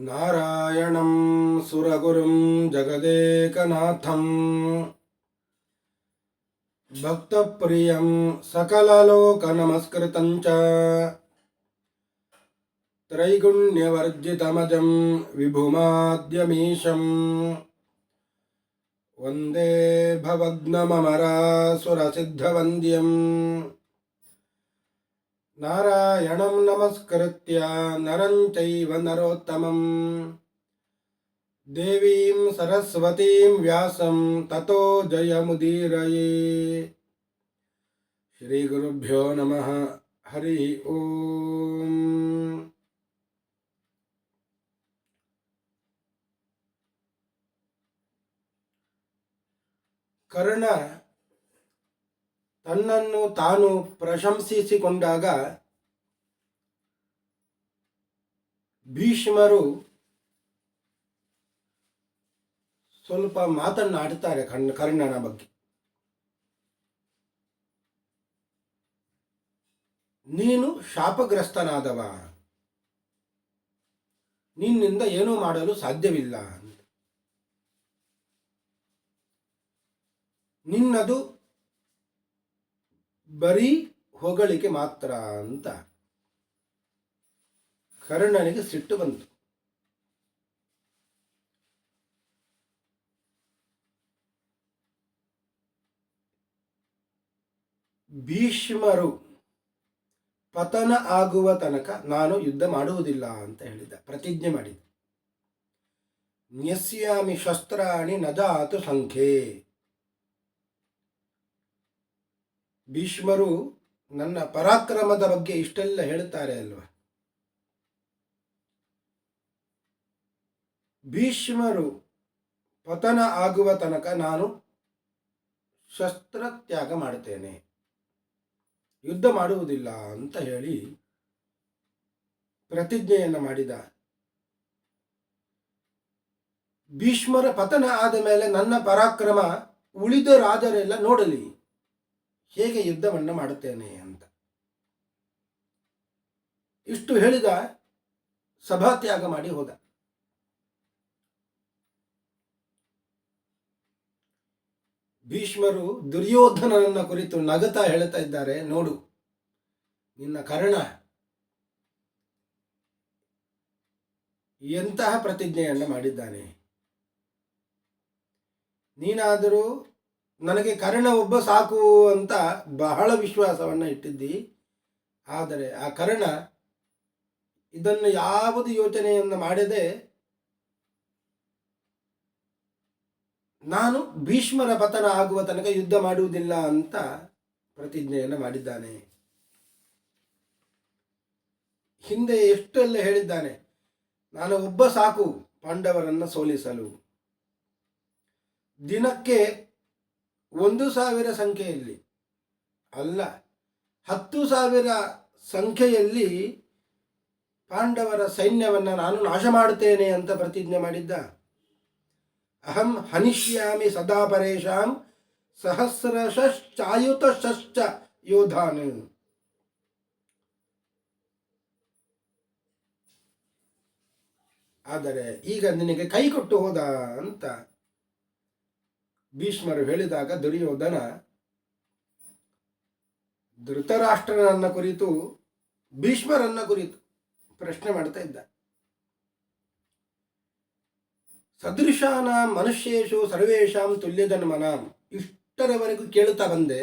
नारायणं सुरगुरुं जगदेकनाथं भक्तप्रियं सकललोकनमस्कृतं च। त्रैगुण्यवर्जितमजं विभुमाद्यमीशं वन्दे भवग्नममरासुरसिद्धवन्द्यम् నారాయణం నమస్కృత్య నరం చైవ నరోత్తమం దేవీం సరస్వతీం వ్యాసం తతో జయముదీరయే శ్రీ గురుభ్యో నమ హరి ఓం కరుణ ತನ್ನನ್ನು ತಾನು ಪ್ರಶಂಸಿಸಿಕೊಂಡಾಗ ಭೀಷ್ಮರು ಸ್ವಲ್ಪ ಮಾತನ್ನಾಡುತ್ತಾರೆ ಕಣ್ಣ ಕರ್ಣನ ಬಗ್ಗೆ. ನೀನು ಶಾಪಗ್ರಸ್ತನಾದವ. ನಿನ್ನಿಂದ ಏನೂ ಮಾಡಲು ಸಾಧ್ಯವಿಲ್ಲ. ನಿನ್ನದು ಬರೀ ಹೊಗಳಿಕೆ ಮಾತ್ರ ಅಂತ ಕರ್ಣನಿಗೆ ಸಿಟ್ಟು ಬಂತು. ಭೀಷ್ಮರು ಪತನ ಆಗುವ ತನಕ ನಾನು ಯುದ್ಧ ಮಾಡುವುದಿಲ್ಲ ಅಂತ ಹೇಳಿದ, ಪ್ರತಿಜ್ಞೆ ಮಾಡಿದ. ನ್ಯಸ್ಯಾಮಿ ಶಸ್ತ್ರಾಣಿ ನದಾತು ಸಂಖ್ಯೆ. ಭೀಷ್ಮರು ನನ್ನ ಪರಾಕ್ರಮದ ಬಗ್ಗೆ ಇಷ್ಟೆಲ್ಲ ಹೇಳ್ತಾರೆ ಅಲ್ವಾ? ಭೀಷ್ಮರು ಪತನ ಆಗುವ ತನಕ ನಾನು ಶಸ್ತ್ರತ್ಯಾಗ ಮಾಡುತ್ತೇನೆ. ಯುದ್ಧ ಮಾಡುವುದಿಲ್ಲ ಅಂತ ಹೇಳಿ ಪ್ರತಿಜ್ಞೆಯನ್ನು ಮಾಡಿದ. ಭೀಷ್ಮರ ಪತನ ಆದ ಮೇಲೆ ನನ್ನ ಪರಾಕ್ರಮ ಉಳಿದ ರಾಜರೆಲ್ಲ ನೋಡಲಿ. ಹೇಗೆ ಯುದ್ಧವನ್ನು ಮಾಡುತ್ತೇನೆ ಅಂತ. ಇಷ್ಟು ಹೇಳಿದ ಸಭಾತ್ಯಾಗ ಮಾಡಿ ಹೋದ. ಭೀಷ್ಮರು ದುರ್ಯೋಧನನನ್ನ ಕುರಿತು ನಗತಾ ಹೇಳ್ತಾ ಇದ್ದಾರೆ, ನೋಡು, ನಿನ್ನ ಕರ್ಣ ಎಂತಹ ಪ್ರತಿಜ್ಞೆಯನ್ನು ಮಾಡಿದ್ದಾನೆ. ನೀನಾದರೂ ನನಗೆ ಕರ್ಣ ಒಬ್ಬ ಸಾಕು ಅಂತ ಬಹಳ ವಿಶ್ವಾಸವನ್ನು ಇಟ್ಟಿದ್ದಿ. ಆದರೆ ಆ ಕರ್ಣ ಇದನ್ನು ಯಾವುದು ಯೋಚನೆಯನ್ನು ಮಾಡದೆ ನಾನು ಭೀಷ್ಮರ ಪತನ ಆಗುವ ತನಕ ಯುದ್ಧ ಮಾಡುವುದಿಲ್ಲ ಅಂತ ಪ್ರತಿಜ್ಞೆಯನ್ನು ಮಾಡಿದ್ದಾನೆ. ಹಿಂದೆ ಎಷ್ಟೆಲ್ಲ ಹೇಳಿದ್ದಾನೆ, ನಾನು ಒಬ್ಬ ಸಾಕು ಪಾಂಡವರನ್ನು ಸೋಲಿಸಲು. ದಿನಕ್ಕೆ ಒಂದು ಸಾವಿರ ಸಂಖ್ಯೆಯಲ್ಲಿ ಅಲ್ಲ, ಹತ್ತು ಸಾವಿರ ಸಂಖ್ಯೆಯಲ್ಲಿ ಪಾಂಡವರ ಸೈನ್ಯವನ್ನು ನಾನು ನಾಶ ಮಾಡುತ್ತೇನೆ ಅಂತ ಪ್ರತಿಜ್ಞೆ ಮಾಡಿದ್ದ. ಅಹಂ ಹನಿಷ್ಯಾಮಿ ಸದಾ ಪರೇಶಾಂ ಸಹಸ್ರಶ್ಚಾಯುತಶ್ಚ ಯೋಧಾನ್. ಆದರೆ ಈಗ ನಿನಗೆ ಕೈ ಕೊಟ್ಟು ಹೋದ ಅಂತ ಭೀಷ್ಮರು ಹೇಳಿದಾಗ ದುರ್ಯೋಧನ ಧೃತರಾಷ್ಟ್ರನನ್ನ ಕುರಿತು, ಭೀಷ್ಮರನ್ನ ಕುರಿತು ಪ್ರಶ್ನೆ ಮಾಡ್ತಾ ಇದ್ದ. ಸದೃಶಾನ ಮನುಷ್ಯೇಶು ಸರ್ವೇಶಾಂ ತುಲ್ಯಜನ್ಮನಾಂ ಇಷ್ಟರವರೆಗೂ ಕೇಳುತ್ತಾ ಬಂದೆ,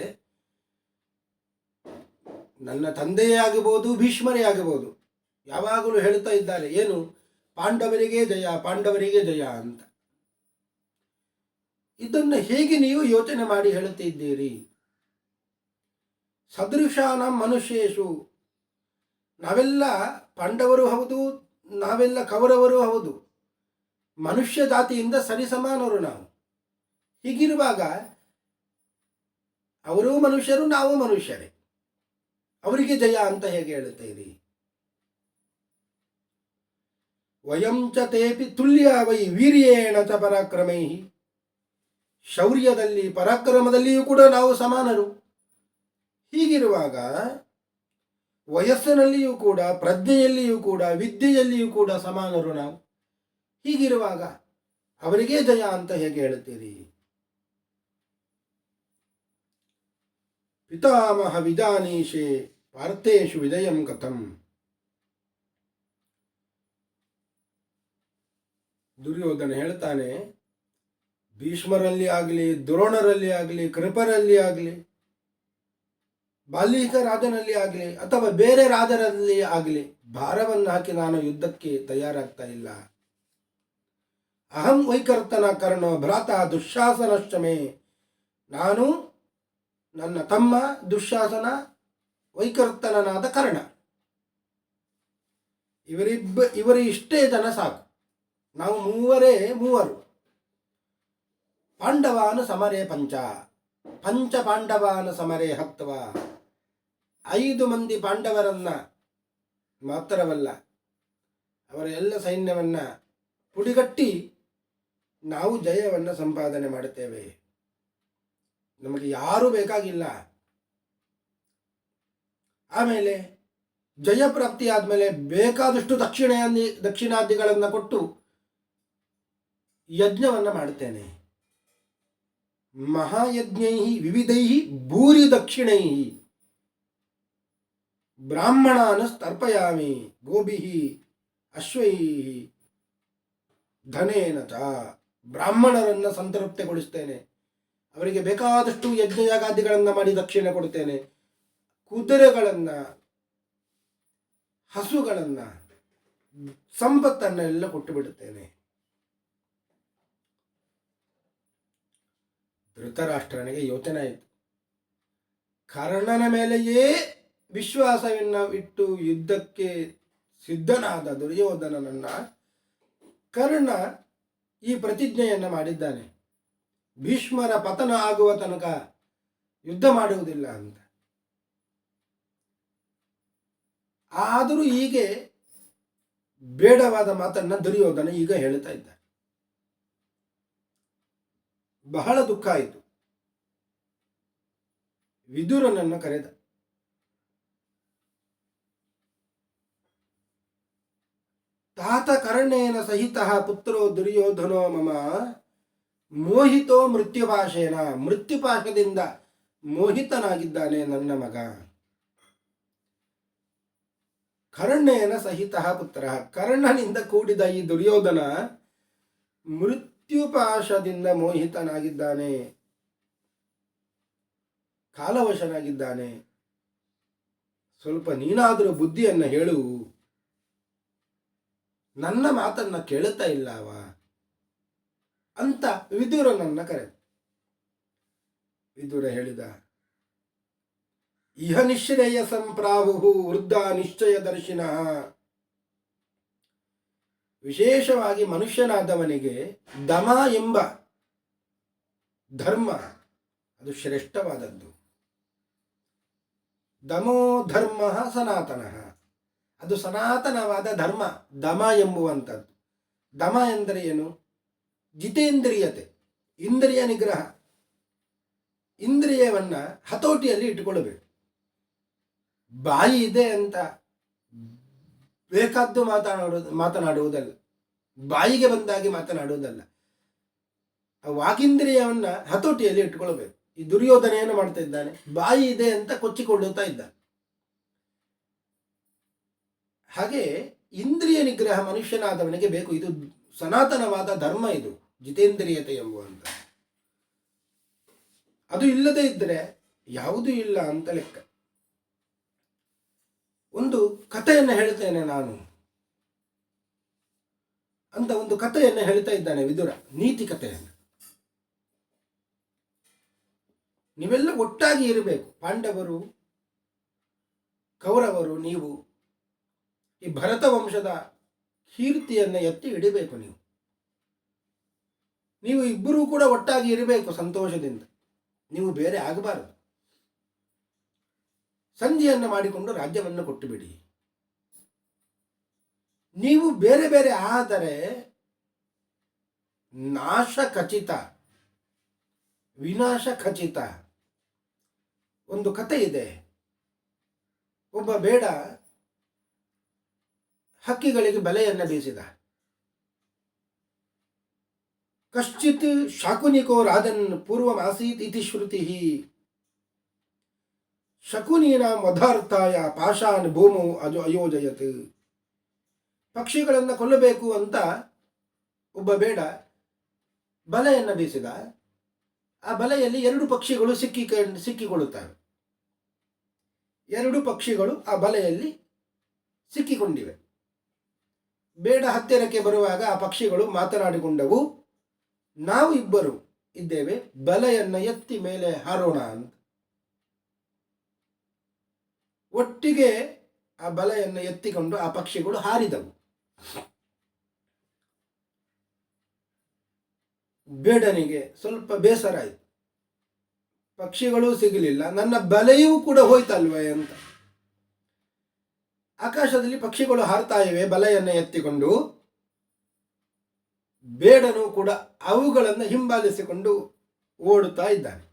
ನನ್ನ ತಂದೆಯೇ ಆಗಬಹುದು, ಭೀಷ್ಮರೇ ಆಗಬಹುದು. ಯಾವಾಗಲೂ ಹೇಳ್ತಾ ಇದ್ದಾರೆ, ಏನು? ಪಾಂಡವರಿಗೆ ಜಯ ಪಾಂಡವರಿಗೆ ಜಯ ಅಂತ. ಇದನ್ನು ಹೇಗೆ ನೀವು ಯೋಚನೆ ಮಾಡಿ ಹೇಳುತ್ತಿದ್ದೀರಿ? ಸದೃಶಾನ ಮನುಷ್ಯೇಶು ನಾವೆಲ್ಲ ಪಾಂಡವರು ಹೌದು, ನಾವೆಲ್ಲ ಕೌರವರು ಹೌದು. ಮನುಷ್ಯ ಜಾತಿಯಿಂದ ಸರಿಸಮಾನರು ನಾವು. ಹೀಗಿರುವಾಗ ಅವರೂ ಮನುಷ್ಯರು, ನಾವು ಮನುಷ್ಯರೇ. ಅವರಿಗೆ ಜಯ ಅಂತ ಹೇಗೆ ಹೇಳುತ್ತೀರಿ? ವಯಂ ಚ ತೇಪಿ ತುಲ್ಯ ವೈ ವೀರ್ಯೇಣ ಚ ಪರಾಕ್ರಮೈ ಶೌರ್ಯದಲ್ಲಿ, ಪರಾಕ್ರಮದಲ್ಲಿಯೂ ಕೂಡ ನಾವು ಸಮಾನರು. ಹೀಗಿರುವಾಗ ವಯಸ್ಸಿನಲ್ಲಿಯೂ ಕೂಡ, ಪ್ರಜ್ಞೆಯಲ್ಲಿಯೂ ಕೂಡ, ವಿದ್ಯೆಯಲ್ಲಿಯೂ ಕೂಡ ಸಮಾನರು ನಾವು. ಹೀಗಿರುವಾಗ ಅವರಿಗೇ ಜಯ ಅಂತ ಹೇಗೆ ಹೇಳುತ್ತೀರಿ? ಪಿತಾಮಹ ವಿಧಾನೀಶೆ ಪಾರ್ಥೇಶು ವಿಜಯಂ ಕಥಂ. ದುರ್ಯೋಧನ ಹೇಳ್ತಾನೆ ಭೀಷ್ಮರಲ್ಲಿ ಆಗಲಿ, ದ್ರೋಣರಲ್ಲಿ ಆಗಲಿ, ಕೃಪರಲ್ಲಿ ಆಗಲಿ ಬಾಲ್ಯಕ ರಾಜನಲ್ಲಿ ಆಗಲಿ, ಅಥವಾ ಬೇರೆ ರಾಜರಲ್ಲಿ ಆಗಲಿ, ಭಾರವನ್ನು ಹಾಕಿ ನಾನು ಯುದ್ಧಕ್ಕೆ ತಯಾರಾಗ್ತಾ ಇಲ್ಲ. ಅಹಂ ವೈಕರ್ತನ ಕರ್ಣ ಭ್ರಾತ ದುಶ್ಯಾಸನಶ್ಚಮೆ ನಾನು ನನ್ನ ತಮ್ಮ ದುಶ್ಯಾಸನ ವೈಕರ್ತನನಾದ ಕರ್ಣ. ಇವರಿಬ್ಬ, ಇವರಿಷ್ಟೇ ಜನ ಸಾಕು. ನಾವು ಮೂವರೇ ಮೂವರು. ಪಾಂಡವಾನು ಸಮರೇ ಪಂಚ. ಪಂಚ ಪಾಂಡವಾನು ಸಮರೇ ಹತ್ವ. ಐದು ಮಂದಿ ಪಾಂಡವರನ್ನ ಮಾತ್ರವಲ್ಲ, ಅವರ ಎಲ್ಲ ಸೈನ್ಯವನ್ನ ಪುಡಿಗಟ್ಟಿ ನಾವು ಜಯವನ್ನು ಸಂಪಾದನೆ ಮಾಡುತ್ತೇವೆ. ನಮಗೆ ಯಾರೂ ಬೇಕಾಗಿಲ್ಲ. ಆಮೇಲೆ ಜಯ ಪ್ರಾಪ್ತಿ ಆದಮೇಲೆ ಬೇಕಾದಷ್ಟು ದಕ್ಷಿಣ ದಕ್ಷಿಣಾದಿಗಳನ್ನು ಕೊಟ್ಟು ಯಜ್ಞವನ್ನು ಮಾಡುತ್ತೇನೆ. ಮಹಾಯಜ್ಞೈ ವಿವಿಧೈ ಭೂರಿ ದಕ್ಷಿಣೈ ಬ್ರಾಹ್ಮಣಾನ ತರ್ಪಯಾಮಿ ಗೋಭಿ ಅಶ್ವೈ ಧನೇನ ಚ. ಬ್ರಾಹ್ಮಣರನ್ನು ಸಂತೃಪ್ತಿಗೊಳಿಸ್ತೇನೆ. ಅವರಿಗೆ ಬೇಕಾದಷ್ಟು ಯಜ್ಞಯಾಗಾದಿಗಳನ್ನು ಮಾಡಿ ದಕ್ಷಿಣೆ ಕೊಡುತ್ತೇನೆ. ಕುದುರೆಗಳನ್ನು, ಹಸುಗಳನ್ನು, ಸಂಪತ್ತನ್ನೆಲ್ಲ ಕೊಟ್ಟು ಬಿಡುತ್ತೇನೆ. ಧೃತರಾಷ್ಟ್ರನಿಗೆ ಯೋಚನೆ ಆಯಿತು. ಕರ್ಣನ ಮೇಲೆಯೇ ವಿಶ್ವಾಸವನ್ನು ಇಟ್ಟು ಯುದ್ಧಕ್ಕೆ ಸಿದ್ಧನಾದ ದುರ್ಯೋಧನನನ್ನ ಕರ್ಣ ಈ ಪ್ರತಿಜ್ಞೆಯನ್ನು ಮಾಡಿದ್ದಾನೆ. ಭೀಷ್ಮರ ಪತನ ಆಗುವ ತನಕ ಯುದ್ಧ ಮಾಡುವುದಿಲ್ಲ ಅಂತ. ಆದರೂ ಹೀಗೆ ಬೇಡವಾದ ಮಾತನ್ನ ದುರ್ಯೋಧನ ಈಗ ಹೇಳ್ತಾ ಇದ್ದ ಬಹಳ ದುಃಖ ಆಯಿತು. ವಿದುರನನ್ನು ಕರೆದ. ತಾತ ಕರ್ಣೇನ ಸಹಿತ ಪುತ್ರೋ ದುರ್ಯೋಧನೋ ಮಮ, ಮೋಹಿತೋ ಮೃತ್ಯುಪಾಶೇನ, ಮೃತ್ಯುಪಾಶದಿಂದ ಮೋಹಿತನಾಗಿದ್ದಾನೆ ನನ್ನ ಮಗ. ಕರ್ಣೇನ ಸಹಿತ ಪುತ್ರ, ಕರ್ಣನಿಂದ ಕೂಡಿದ ಈ ದುರ್ಯೋಧನ ಮೃತ್ಯುಪಾಶದಿಂದ ಮೋಹಿತನಾಗಿದ್ದಾನೆ. ಕಾಲವಶನಾಗಿದ್ದಾನೆ. ಸ್ವಲ್ಪ ನೀನಾದರೂ ಬುದ್ಧಿಯನ್ನು ಹೇಳು. ನನ್ನ ಮಾತನ್ನ ಕೇಳುತ್ತಾ ಇಲ್ಲವ ಅಂತ ವಿದುರ ನನ್ನ ಕರೆ. ವಿದುರ ಹೇಳಿದ, ಇಹ ನಿಶ್ರೇಯ ಸಂಪ್ರಾಹು ವೃದ್ಧ ನಿಶ್ಚಯ ದರ್ಶಿನ ವಿಶೇಷವಾಗಿ ಮನುಷ್ಯನಾದವನಿಗೆ ದಮ ಎಂಬ ಧರ್ಮ ಅದು ಶ್ರೇಷ್ಠವಾದದ್ದು. ದಮೋ ಧರ್ಮ ಸನಾತನ. ಅದು ಸನಾತನವಾದ ಧರ್ಮ, ದಮ ಎಂಬುವಂಥದ್ದು. ದಮ ಎಂದರೆ ಏನು? ಜಿತೇಂದ್ರಿಯತೆ, ಇಂದ್ರಿಯ ನಿಗ್ರಹ. ಇಂದ್ರಿಯವನ್ನು ಹತೋಟಿಯಲ್ಲಿ ಇಟ್ಟುಕೊಳ್ಳಬೇಕು. ಬಾಯಿ ಇದೆ ಅಂತ ಬೇಕಾದ್ದು ಮಾತನಾಡುವುದು, ಮಾತನಾಡುವುದಲ್ಲ. ಬಾಯಿಗೆ ಬಂದಾಗಿ ಮಾತನಾಡುವುದಲ್ಲ. ಆ ವಾಗೀಂದ್ರಿಯವನ್ನ ಹತೋಟಿಯಲ್ಲಿ ಇಟ್ಟುಕೊಳ್ಬೇಕು. ಈ ದುರ್ಯೋಧನ ಏನು ಮಾಡ್ತಾ ಇದ್ದಾನೆ. ಬಾಯಿ ಇದೆ ಅಂತ ಕೊಚ್ಚಿಕೊಳ್ಳುತ್ತಾ ಇದ್ದಾನೆ. ಹಾಗೆ ಇಂದ್ರಿಯ ನಿಗ್ರಹ ಮನುಷ್ಯನಾದವನಿಗೆ ಬೇಕು. ಇದು ಸನಾತನವಾದ ಧರ್ಮ ಇದು. ಜಿತೇಂದ್ರಿಯತೆ ಎಂಬುವಂತ ಅದು ಇಲ್ಲದೆ ಇದ್ದರೆ ಯಾವುದೂ ಇಲ್ಲ ಅಂತ ಲೆಕ್ಕ. ಒಂದು ಕಥೆಯನ್ನು ಹೇಳ್ತೇನೆ ನಾನು. ಅಂತ ಒಂದು ಕಥೆಯನ್ನು ಹೇಳ್ತಾ ಇದ್ದಾನೆ ವಿದುರ, ನೀತಿ ಕಥೆಯನ್ನು. ನೀವೆಲ್ಲ ಒಟ್ಟಾಗಿ ಇರಬೇಕು. ಪಾಂಡವರು, ಕೌರವರು, ನೀವು ಈ ಭರತ ವಂಶದ ಕೀರ್ತಿಯನ್ನು ಎತ್ತಿ ಇಡಬೇಕು ನೀವು. ನೀವು ಇಬ್ಬರೂ ಕೂಡ ಒಟ್ಟಾಗಿ ಇರಬೇಕು ಸಂತೋಷದಿಂದ. ನೀವು ಬೇರೆ ಆಗಬಾರದು. ಸಂಧಿಯನ್ನು ಮಾಡಿಕೊಂಡು ರಾಜ್ಯವನ್ನು ಕೊಟ್ಟುಬಿಡಿ. ನೀವು ಬೇರೆ ಬೇರೆ ಆದರೆ ನಾಶ ಖಚಿತ, ವಿನಾಶ ಖಚಿತ ಒಂದು ಕತೆ ಇದೆ. ಒಬ್ಬ ಬೇಡ ಹಕ್ಕಿಗಳಿಗೆ ಬಲೆಯನ್ನು ಬೀಸಿದ. ಕಶ್ಚಿತ್ ಶಾಕುನಿಕೋ ರಾಜನ್ ಪೂರ್ವಮಾಸೀತ್ ಇತಿ ಶ್ರುತಿ. ಶಕುನೀನಾಂ ಮಧಾರ್ಥಾಯ ಪಾಷಾನ್ ಭೂಮು ಅಜೋ ಅಯೋಜಯತ್ ಪಕ್ಷಿಗಳನ್ನು ಕೊಲ್ಲಬೇಕು ಅಂತ ಒಬ್ಬ ಬೇಡ, ಬಲೆಯನ್ನು ಬೀಸಿದ. ಆ ಬಲೆಯಲ್ಲಿ ಎರಡು ಪಕ್ಷಿಗಳು ಸಿಕ್ಕಿ ಸಿಕ್ಕಿಕೊಳ್ಳುತ್ತವೆ ಎರಡು ಪಕ್ಷಿಗಳು ಆ ಬಲೆಯಲ್ಲಿ ಸಿಕ್ಕಿಕೊಂಡಿವೆ. ಬೇಡ ಹತ್ತಿರಕ್ಕೆ ಬರುವಾಗ ಆ ಪಕ್ಷಿಗಳು ಮಾತನಾಡಿಕೊಂಡವು. ನಾವು ಇಬ್ಬರು ಇದ್ದೇವೆ, ಬಲೆಯನ್ನು ಎತ್ತಿ ಮೇಲೆ ಹಾರೋಣ ಅಂತ. ಒಟ್ಟಿಗೆ ಆ ಬಲೆಯನ್ನು ಎತ್ತಿಕೊಂಡು ಆ ಪಕ್ಷಿಗಳು ಹಾರಿದವು. ಬೇಡನಿಗೆ ಸ್ವಲ್ಪ ಬೇಸರ ಆಯಿತು. ಪಕ್ಷಿಗಳು ಸಿಗಲಿಲ್ಲ, ನನ್ನ ಬಲೆಯೂ ಕೂಡ ಹೋಯ್ತಲ್ವೇ ಅಂತ. ಆಕಾಶದಲ್ಲಿ ಪಕ್ಷಿಗಳು ಹಾರ್ತಾ ಇವೆ, ಬಲೆಯನ್ನು ಎತ್ತಿಕೊಂಡು. ಬೇಡನು ಕೂಡ ಅವುಗಳನ್ನು ಹಿಂಬಾಲಿಸಿಕೊಂಡು ಓಡುತ್ತಾ ಇದ್ದಾನೆ.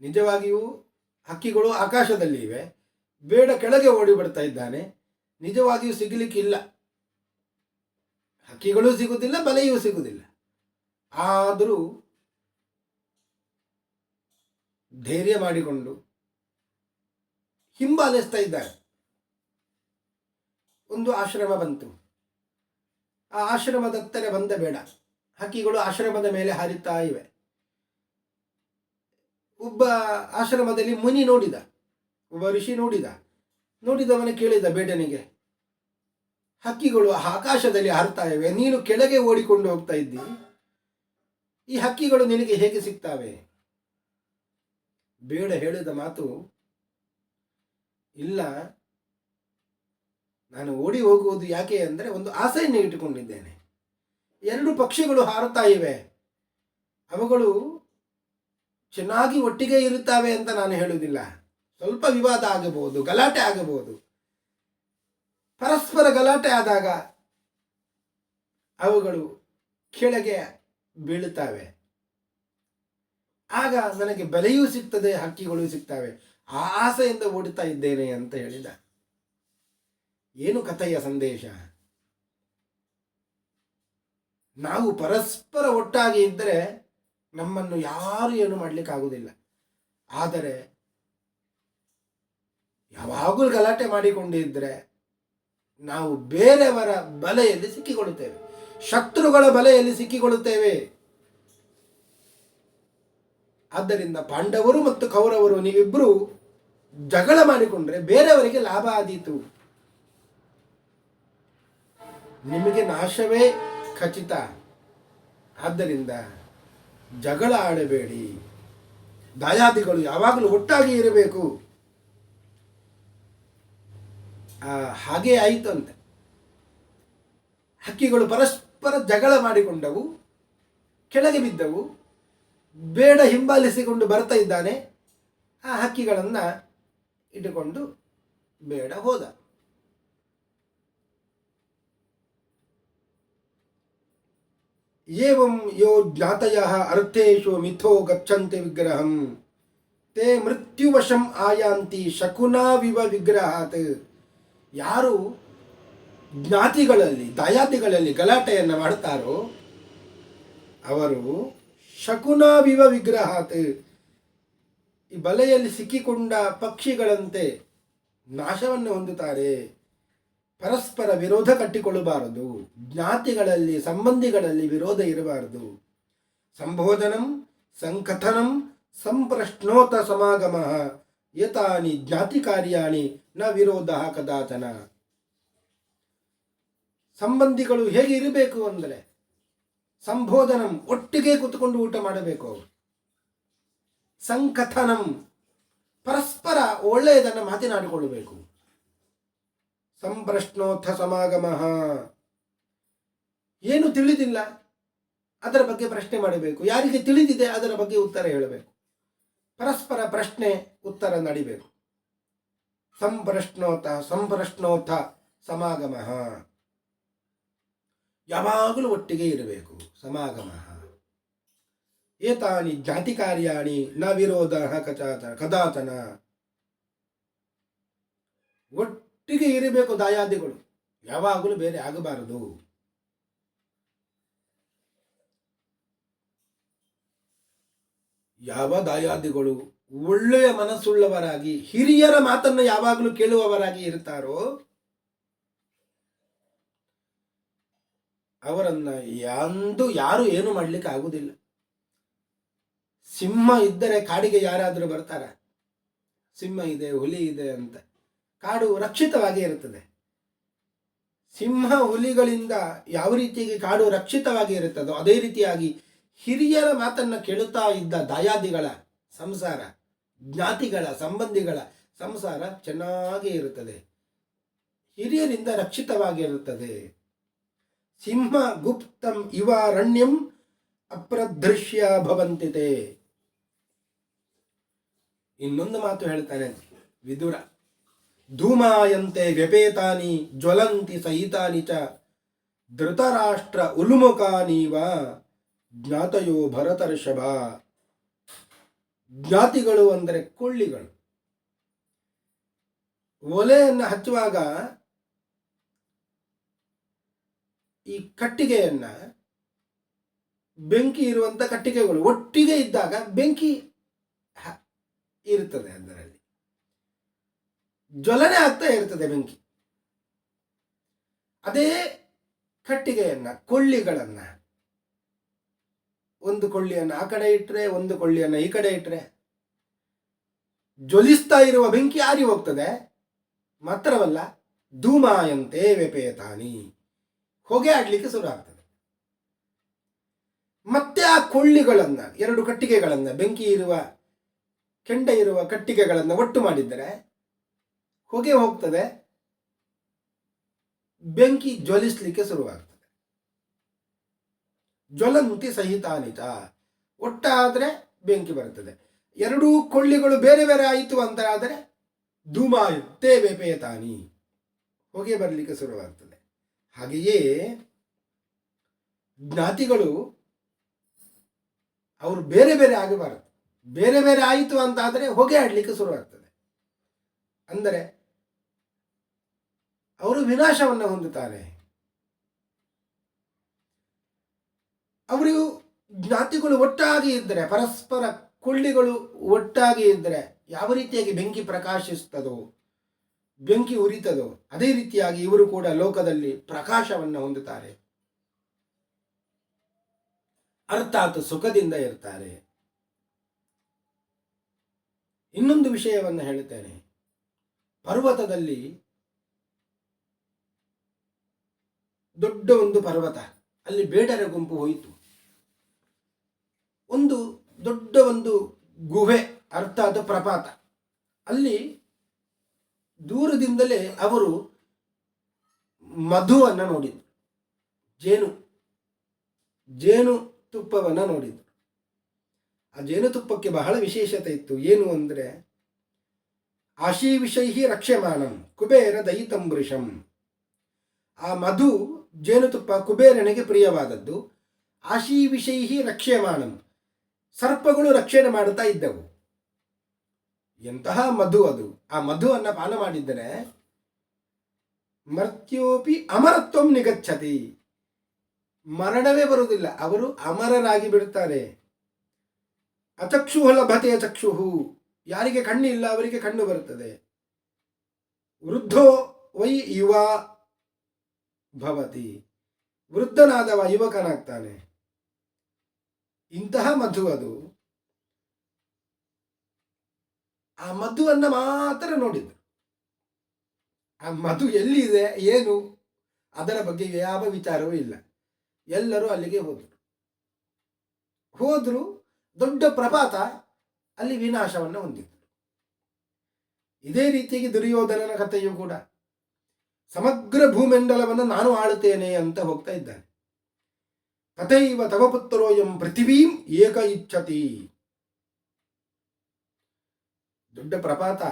ನಿಜವಾಗಿಯೂ ಹಕ್ಕಿಗಳು ಆಕಾಶದಲ್ಲಿ ಇವೆ ಬೇಡ ಕೆಳಗೆ ಓಡಿ ಬಿಡ್ತಾ ಇದ್ದಾನೆ. ನಿಜವಾಗಿಯೂ ಸಿಗಲಿಕ್ಕಿಲ್ಲ. ಹಕ್ಕಿಗಳೂ ಸಿಗುವುದಿಲ್ಲ ಬಲೆಯೂ ಸಿಗುವುದಿಲ್ಲ ಆದರೂ ಧೈರ್ಯ ಮಾಡಿಕೊಂಡು ಹಿಂಬಾಲಿಸ್ತಾ ಇದ್ದಾರೆ. ಒಂದು ಆಶ್ರಮ ಬಂತು. ಆ ಆಶ್ರಮದತ್ತರೆ ಬಂದ ಬೇಡ. ಹಕ್ಕಿಗಳು ಆಶ್ರಮದ ಮೇಲೆ ಹಾರಿತಾ ಇವೆ. ಒಬ್ಬ ಆಶ್ರಮದಲ್ಲಿ ಮುನಿ ನೋಡಿದ. ಒಬ್ಬ ಋಷಿ ನೋಡಿದ. ನೋಡಿದವನ ಕೇಳಿದ ಬೇಟನಿಗೆ, ಹಕ್ಕಿಗಳು ಆಕಾಶದಲ್ಲಿ ಹಾರ್ತಾ ಇವೆ, ನೀನು ಕೆಳಗೆ ಓಡಿಕೊಂಡು ಹೋಗ್ತಾ ಇದ್ದಿ. ಈ ಹಕ್ಕಿಗಳು ನಿನಗೆ ಹೇಗೆ ಸಿಗ್ತಾವೆ? ಬೇಡ ಹೇಳಿದ ಮಾತು, ಇಲ್ಲ, ನಾನು ಓಡಿ ಹೋಗುವುದು ಯಾಕೆ ಅಂದರೆ ಒಂದು ಆಸೆಯನ್ನು ಇಟ್ಟುಕೊಂಡಿದ್ದೇನೆ. ಎರಡು ಪಕ್ಷಿಗಳು ಹಾರುತ್ತಾ ಇವೆ. ಅವುಗಳು ಚೆನ್ನಾಗಿ ಒಟ್ಟಿಗೆ ಇರುತ್ತವೆ ಅಂತ ನಾನು ಹೇಳುವುದಿಲ್ಲ. ಸ್ವಲ್ಪ ವಿವಾದ ಆಗಬಹುದು, ಗಲಾಟೆ ಆಗಬಹುದು. ಪರಸ್ಪರ ಗಲಾಟೆ ಆದಾಗ ಅವುಗಳು ಕೆಳಗೆ ಬೀಳುತ್ತವೆ. ಆಗ ನನಗೆ ಬೆಲೆಯೂ ಸಿಗ್ತದೆ, ಹಕ್ಕಿಗಳು ಸಿಗ್ತವೆ. ಆಸೆಯಿಂದ ಓಡುತ್ತಾ ಇದ್ದೇನೆ ಅಂತ ಹೇಳಿದ. ಏನು ಕಥೆಯ ಸಂದೇಶ? ನಾವು ಪರಸ್ಪರ ಒಟ್ಟಾಗಿ ಇದ್ದರೆ ನಮ್ಮನ್ನು ಯಾರು ಏನು ಮಾಡಲಿಕ್ಕಾಗುವುದಿಲ್ಲ. ಆದರೆ ಯಾವಾಗಲೂ ಗಲಾಟೆ ಮಾಡಿಕೊಂಡಿದ್ದರೆ ನಾವು ಬೇರೆಯವರ ಬಲೆಯಲ್ಲಿ ಸಿಕ್ಕಿಕೊಳ್ಳುತ್ತೇವೆ. ಶತ್ರುಗಳ ಬಲೆಯಲ್ಲಿ ಸಿಕ್ಕಿಕೊಳ್ಳುತ್ತೇವೆ. ಆದ್ದರಿಂದ ಪಾಂಡವರು ಮತ್ತು ಕೌರವರು ನೀವಿಬ್ಬರು ಜಗಳ ಮಾಡಿಕೊಂಡ್ರೆ ಬೇರೆಯವರಿಗೆ ಲಾಭ ಆದೀತು. ನಿಮಗೆ ನಾಶವೇ ಖಚಿತ. ಆದ್ದರಿಂದ ಜಗಳ ಆಡಬೇಡಿ. ದಾಯಾದಿಗಳು ಯಾವಾಗಲೂ ಒಟ್ಟಾಗಿ ಇರಬೇಕು. ಹಾಗೇ ಆಯಿತು ಅಂತೆ ಹಕ್ಕಿಗಳು ಪರಸ್ಪರ ಜಗಳ ಮಾಡಿಕೊಂಡವು, ಕೆಳಗೆ ಬಿದ್ದವು, ಬೇಡ ಹಿಂಬಾಲಿಸಿಕೊಂಡು ಬರ್ತಾ ಇದ್ದಾನೆ. ಆ ಹಕ್ಕಿಗಳನ್ನು ಇಟ್ಟುಕೊಂಡು ಬೇಡ ಹೋದ. ಏವಂ ಯೋ ಜ್ಞಾತಯ ಅರ್ಥೇಶು ಮಿಥೋ ಗಚ್ಚಂತೆ ವಿಗ್ರಹಂ. ತೇ ಮೃತ್ಯುವಶಂ ಆಯಾಂತಿ ಶಕುನಾವಿವ ವಿಗ್ರಹಾತ್. ಯಾರು ಜ್ಞಾತಿಗಳಲ್ಲಿ ದಾಯಾತಿಗಳಲ್ಲಿ ಗಲಾಟೆಯನ್ನು ಮಾಡುತ್ತಾರೋ, ಅವರು ಶಕುನಾವಿವ ವಿಗ್ರಹಾತ್. ಈ ಬಲೆಯಲ್ಲಿ ಸಿಕ್ಕಿಕೊಂಡ ಪಕ್ಷಿಗಳಂತೆ ನಾಶವನ್ನು ಹೊಂದುತ್ತಾರೆ. ಪರಸ್ಪರ ವಿರೋಧ ಕಟ್ಟಿಕೊಳ್ಳಬಾರದು. ಜ್ಞಾತಿಗಳಲ್ಲಿ, ಸಂಬಂಧಿಗಳಲ್ಲಿ ವಿರೋಧ ಇರಬಾರದು. ಸಂಬೋಧನಂ, ಸಂಕಥನಂ, ಸಂಪ್ರಶ್ನೋತ ಸಮಾಗಮ. ಏತಾನಿ ಜ್ಞಾತಿ ಕಾರ್ಯಾಣಿ ನ ವಿರೋಧ ಕದಾಚನ ಸಂಬಂಧಿಗಳು ಹೇಗೆ ಇರಬೇಕು ಅಂದರೆ ಸಂಬೋಧನಂ ಒಟ್ಟಿಗೆ ಕೂತ್ಕೊಂಡು ಊಟ ಮಾಡಬೇಕು. ಸಂಕಥನಂ ಪರಸ್ಪರ ಒಳ್ಳೆಯದನ್ನು ಮಾತನಾಡಿಕೊಳ್ಳಬೇಕು. ಸಂಪ್ರಶ್ನೋತ್ಥ ಸಮಾಗಮ. ಏನು ತಿಳಿದಿಲ್ಲ, ಅದರ ಬಗ್ಗೆ ಪ್ರಶ್ನೆ ಮಾಡಬೇಕು. ಯಾರಿಗೆ ತಿಳಿದಿದೆ ಅದರ ಬಗ್ಗೆ ಉತ್ತರ ಹೇಳಬೇಕು. ಪರಸ್ಪರ ಪ್ರಶ್ನೆ ಉತ್ತರ ನಡಿಬೇಕು. ಸಂಪ್ರಶ್ನೋತ ಸಂಪ್ರಶ್ನೋಥ ಸಮಾಗಮ. ಯಾವಾಗಲೂ ಒಟ್ಟಿಗೆ ಇರಬೇಕು ಸಮಾಗಮ. ಏತಾನಿ ಜಾತಿ ಕಾರ್ಯಾಣಿ ನ ವಿರೋಧ ಕಚಾತ ಕದಾತನ. ಒಟ್ಟಿಗೆ ಇರಬೇಕು ದಾಯಾದಿಗಳು. ಯಾವಾಗಲೂ ಬೇರೆ ಆಗಬಾರದು. ಯಾವ ದಾಯಾದಿಗಳು ಒಳ್ಳೆಯ ಮನಸ್ಸುಳ್ಳವರಾಗಿ, ಹಿರಿಯರ ಮಾತನ್ನು ಯಾವಾಗಲೂ ಕೇಳುವವರಾಗಿ ಇರ್ತಾರೋ, ಅವರನ್ನ ಎಂದು ಯಾರು ಏನು ಮಾಡ್ಲಿಕ್ಕೆ ಆಗುದಿಲ್ಲ. ಸಿಂಹ ಇದ್ದರೆ ಕಾಡಿಗೆ ಯಾರಾದರೂ ಬರ್ತಾರ? ಸಿಂಹ ಇದೆ, ಹುಲಿ ಇದೆ ಅಂತ. ಕಾಡು ರಕ್ಷಿತವಾಗಿ ಇರುತ್ತದೆ. ಸಿಂಹ ಹುಲಿಗಳಿಂದ ಯಾವ ರೀತಿಯಾಗಿ ಕಾಡು ರಕ್ಷಿತವಾಗಿ ಇರುತ್ತದೋ, ಅದೇ ರೀತಿಯಾಗಿ ಹಿರಿಯರ ಮಾತನ್ನ ಕೇಳುತ್ತಾ ಇದ್ದ ದಾಯಾದಿಗಳ ಸಂಸಾರ ಜ್ಞಾತಿಗಳ ಸಂಬಂಧಿಗಳ ಸಂಸಾರ ಚೆನ್ನಾಗಿ ಇರುತ್ತದೆ. ಹಿರಿಯರಿಂದ ರಕ್ಷಿತವಾಗಿರುತ್ತದೆ. ಸಿಂಹ ಗುಪ್ತಂ ಇವಾರಣ್ಯಂ ಅಪ್ರದೃಶ್ಯ ಭವಂತಿತೆ. ಇನ್ನೊಂದು ಮಾತು ಹೇಳ್ತಾನೆ. ವಿದುರ. ಧೂಮಾಯಂತೆ ವ್ಯಪೇತಾನಿ, ಜ್ವಲಂತಿ ಸಹಿತಾನಿ ಚ. ಧೃತರಾಷ್ಟ್ರ ಉಲುಮುಖಾನೀವ. ಜ್ಞಾತಯೋ ಭರತರ್ಷಭ. ಜ್ಞಾತಿಗಳು ಅಂದರೆ ಕೊಳ್ಳಿಗಳು. ಒಲೆಯನ್ನು ಹಚ್ಚುವಾಗ ಈ ಕಟ್ಟಿಗೆಯನ್ನ ಬೆಂಕಿ ಇರುವಂತ ಕಟ್ಟಿಗೆಗಳು ಒಟ್ಟಿಗೆ ಇದ್ದಾಗ ಬೆಂಕಿ ಇರುತ್ತದೆ ಅದರಲ್ಲಿ. ಜ್ವಲನೆ ಆಗ್ತಾ ಇರ್ತದೆ ಬೆಂಕಿ. ಅದೇ ಕಟ್ಟಿಗೆಯನ್ನ, ಕೊಳ್ಳಿಗಳನ್ನ ಒಂದು ಕೊಳ್ಳಿಯನ್ನು ಆ ಕಡೆ ಇಟ್ಟರೆ ಒಂದು ಕೊಳ್ಳಿಯನ್ನು ಈ ಕಡೆ ಇಟ್ಟರೆ ಜ್ವಲಿಸ್ತಾ ಇರುವ ಬೆಂಕಿ ಆರಿ ಹೋಗ್ತದೆ. ಮಾತ್ರವಲ್ಲ, ಧೂಮಾಯಂತೆ ವ್ಯಪೇತಾನಿ. ಹೊಗೆ ಆಡ್ಲಿಕ್ಕೆ ಶುರು ಆಗ್ತದೆ. ಮತ್ತೆ ಆ ಕೊಳ್ಳಿಗಳನ್ನು, ಎರಡು ಕಟ್ಟಿಗೆಗಳನ್ನು, ಬೆಂಕಿ ಇರುವ, ಕೆಂಡ ಇರುವ ಕಟ್ಟಿಗೆಗಳನ್ನು ಒಟ್ಟು ಮಾಡಿದ್ದರೆ, ಹೊಗೆ ಹೋಗ್ತದೆ. ಬೆಂಕಿ ಜ್ವಲಿಸ್ಲಿಕ್ಕೆ ಶುರುವಾಗ್ತದೆ. ಜ್ವಲಂತಿ ಸಹಿತಾನಿತ ಒಟ್ಟಾದರೆ ಬೆಂಕಿ ಬರುತ್ತದೆ. ಎರಡೂ ಕೊಳ್ಳಿಗಳು ಬೇರೆ ಬೇರೆ ಆಯಿತು ಅಂತ ಆದರೆ ಧೂಮಾಯುಕ್ತೆ ವೆಪೇತಾನಿ ಹೊಗೆ ಬರಲಿಕ್ಕೆ ಶುರುವಾಗ್ತದೆ. ಹಾಗೆಯೇ ಜ್ಞಾತಿಗಳು ಅವರು ಬೇರೆ ಬೇರೆ ಆಗಬಾರದು ಬೇರೆ ಬೇರೆ ಆಯಿತು ಅಂತ ಆದರೆ ಹೊಗೆ ಆಡಲಿಕ್ಕೆ ಶುರುವಾಗ್ತದೆ. ಅಂದರೆ ಅವರು ವಿನಾಶವನ್ನು ಹೊಂದುತ್ತಾರೆ. ಅವರು ಜ್ಞಾತಿಗಳು ಒಟ್ಟಾಗಿ ಇದ್ದರೆ, ಪರಸ್ಪರ ಕೊಳ್ಳಿಗಳು ಒಟ್ಟಾಗಿ ಇದ್ದರೆ ಯಾವ ರೀತಿಯಾಗಿ ಬೆಂಕಿ ಪ್ರಕಾಶಿಸ್ತದೋ, ಬೆಂಕಿ ಉರಿತದೋ, ಅದೇ ರೀತಿಯಾಗಿ ಇವರು ಕೂಡ ಲೋಕದಲ್ಲಿ ಪ್ರಕಾಶವನ್ನು ಹೊಂದುತ್ತಾರೆ. ಅರ್ಥಾತ್ ಸುಖದಿಂದ ಇರ್ತಾರೆ. ಇನ್ನೊಂದು ವಿಷಯವನ್ನು ಹೇಳುತ್ತೇನೆ. ಪರ್ವತದಲ್ಲಿ ದೊಡ್ಡ ಒಂದು ಪರ್ವತ, ಅಲ್ಲಿ ಬೇಡರ ಗುಂಪು ಹೋಯಿತು. ಒಂದು ದೊಡ್ಡ ಒಂದು ಗುಹೆ ಅರ್ಥಾತ್ ಪ್ರಪಾತ. ಅಲ್ಲಿ ದೂರದಿಂದಲೇ ಅವರು ಮಧುವನ್ನು ನೋಡಿದ್ರು. ಜೇನು ಜೇನು ತುಪ್ಪವನ್ನು ನೋಡಿದ್ರು. ಆ ಜೇನುತುಪ್ಪಕ್ಕೆ ಬಹಳ ವಿಶೇಷತೆ ಇತ್ತು. ಏನು ಅಂದರೆ ಆಶೀ ವಿಷೈ ರಕ್ಷ್ಯಮಾಣಂ ಕುಬೇರ ದಯಿತಂಬೃಷಂ ಆ ಮಧು ಜೇನುತುಪ್ಪ ಕುಬೇರನಿಗೆ ಪ್ರಿಯವಾದದ್ದು. ಆಶೀ ರಕ್ಷ್ಯಮಾನಂ ಸರ್ಪಗಳು ರಕ್ಷಣೆ ಮಾಡುತ್ತಾ ಇದ್ದವು. ಎಂತಹ ಮಧು ಅದು. ಆ ಮಧುವನ್ನು ಪಾನ ಮಾಡಿದ್ದರೆ ಮರ್ತ್ಯೋಪಿ ಅಮರತ್ವಂ ನಿಗಚ್ಚತಿ ಮರಣವೇ ಬರುವುದಿಲ್ಲ. ಅವರು ಅಮರರಾಗಿ ಬಿಡುತ್ತಾರೆ. ಅಚಕ್ಷುಹ ಲಭತೆಯ ಚಕ್ಷುಹು. ಯಾರಿಗೆ ಕಣ್ಣಿಲ್ಲ ಅವರಿಗೆ ಕಣ್ಣು ಬರುತ್ತದೆ. ವೃದ್ಧೋ ವೈ ಯುವ ಭವತಿ. ವೃದ್ಧನಾದವ ಯುವಕನಾಗ್ತಾನೆ. ಇಂತಹ ಮಧು ಅದು. ಆ ಮಧುವನ್ನು ಮಾತ್ರ ನೋಡಿದ್ರು ಆ ಮಧು ಎಲ್ಲಿದೆ, ಏನು, ಅದರ ಬಗ್ಗೆ ಯಾವ ವಿಚಾರವೂ ಇಲ್ಲ. ಎಲ್ಲರೂ ಅಲ್ಲಿಗೆ ಹೋದರು. ಹೋದ್ರು, ದೊಡ್ಡ ಪ್ರಪಾತ ಅಲ್ಲಿ ವಿನಾಶವನ್ನು ಹೊಂದಿತ್ತು ಇದೇ ರೀತಿಯಾಗಿ ದುರ್ಯೋಧನನ ಕಥೆಯೂ ಕೂಡ. ಸಮಗ್ರ ಭೂಮಂಡಲವನ್ನು ನಾನು ಆಳುತ್ತೇನೆ ಅಂತ ಹೋಗ್ತಾ ಇದ್ದಾನೆ. ತಥೈವ ತವ ಪುತ್ರೋಯಂ ಪೃಥಿವೀಂ ಏಕ ಇಚ್ಛತಿ ದೊಡ್ಡ ಪ್ರಪಾತ.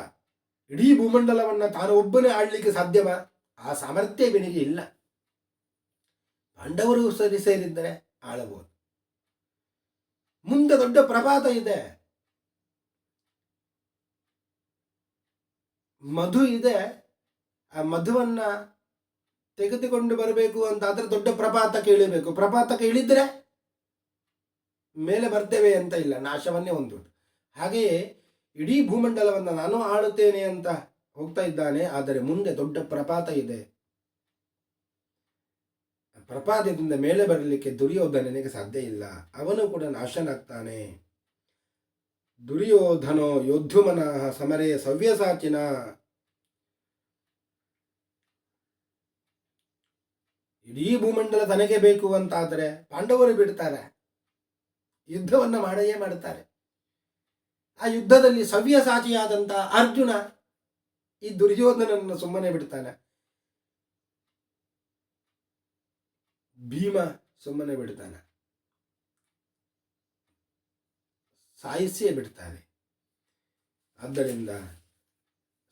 ಇಡೀ ಭೂಮಂಡಲವನ್ನ ತಾನು ಒಬ್ಬನೇ ಆಳ್ಲಿಕ್ಕೆ ಸಾಧ್ಯವ. ಆ ಸಾಮರ್ಥ್ಯ ಇವನಿಗೆ ಇಲ್ಲ. ಪಾಂಡವರು ಸರಿ ಸೇರಿದ್ದರೆ ಆಳಬಹುದು. ಮುಂದೆ ದೊಡ್ಡ ಪ್ರಪಾತ ಇದೆ. ಮಧು ಇದೆ. ಆ ಮಧುವನ್ನ ತೆಗೆದುಕೊಂಡು ಬರಬೇಕು ಅಂತ ಆದ್ರೆ ದೊಡ್ಡ ಪ್ರಪಾತಕ್ಕೆ ಇಳಿಬೇಕು ಪ್ರಪಾತಕ್ಕೆ ಇಳಿದ್ರೆ ಮೇಲೆ ಬರ್ತೇವೆ ಅಂತ ಇಲ್ಲ, ನಾಶವನ್ನೇ ಹೊಂದುವುದು ಹಾಗೆಯೇ ಇಡೀ ಭೂಮಂಡಲವನ್ನು ನಾನು ಆಳುತ್ತೇನೆ ಅಂತ ಹೋಗ್ತಾ ಇದ್ದಾನೆ, ಆದರೆ ಮುಂದೆ ದೊಡ್ಡ ಪ್ರಪಾತ ಇದೆ. ಪ್ರಪಾತದಿಂದ ಮೇಲೆ ಬರಲಿಕ್ಕೆ ದುರ್ಯೋಧನನಿಗೆ ಸಾಧ್ಯ ಇಲ್ಲ. ಅವನು ಕೂಡ ನಾಶನಾಗ್ತಾನೆ. ದುರ್ಯೋಧನೋ ಯೋದ್ಧುಮನಃ ಸಮರೇ ಸವ್ಯಸಾಚಿನ ಇಡೀ ಭೂಮಂಡಲ ತನಗೆ ಬೇಕು ಅಂತಾದರೆ ಪಾಂಡವರು ಬಿಡ್ತಾರೆ. ಯುದ್ಧವನ್ನು ಮಾಡೇ ಮಾಡುತ್ತಾರೆ ಆ ಯುದ್ಧದಲ್ಲಿ ಸವ್ಯಸಾಚಿಯಾದಂಥ ಅರ್ಜುನ ಈ ದುರ್ಯೋಧನನ್ನು ಸುಮ್ಮನೆ ಬಿಡ್ತಾನೆ. ಭೀಮ ಸುಮ್ಮನೆ ಬಿಡ್ತಾನೆ. ಸಾಯಿಸಿಯೇ ಬಿಡ್ತಾನೆ. ಆದ್ದರಿಂದ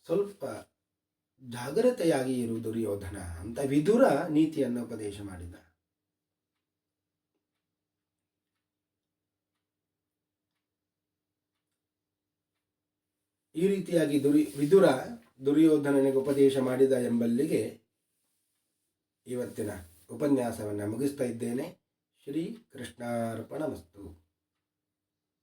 ಸ್ವಲ್ಪ ಜಾಗ್ರತೆಯಾಗಿ ಇರು ದುರ್ಯೋಧನ ಅಂತ ವಿದುರ ನೀತಿಯನ್ನು ಉಪದೇಶ ಮಾಡಿದ. ಈ ರೀತಿಯಾಗಿ ದುರಿ, ವಿದುರ ದುರ್ಯೋಧನನಿಗೆ ಉಪದೇಶ ಮಾಡಿದ ಎಂಬಲ್ಲಿಗೆ ಇವತ್ತಿನ ಉಪನ್ಯಾಸವನ್ನು ಮುಗಿಸ್ತಾ ಇದ್ದೇನೆ. ಶ್ರೀ ಕೃಷ್ಣಾರ್ಪಣ ಮಸ್ತು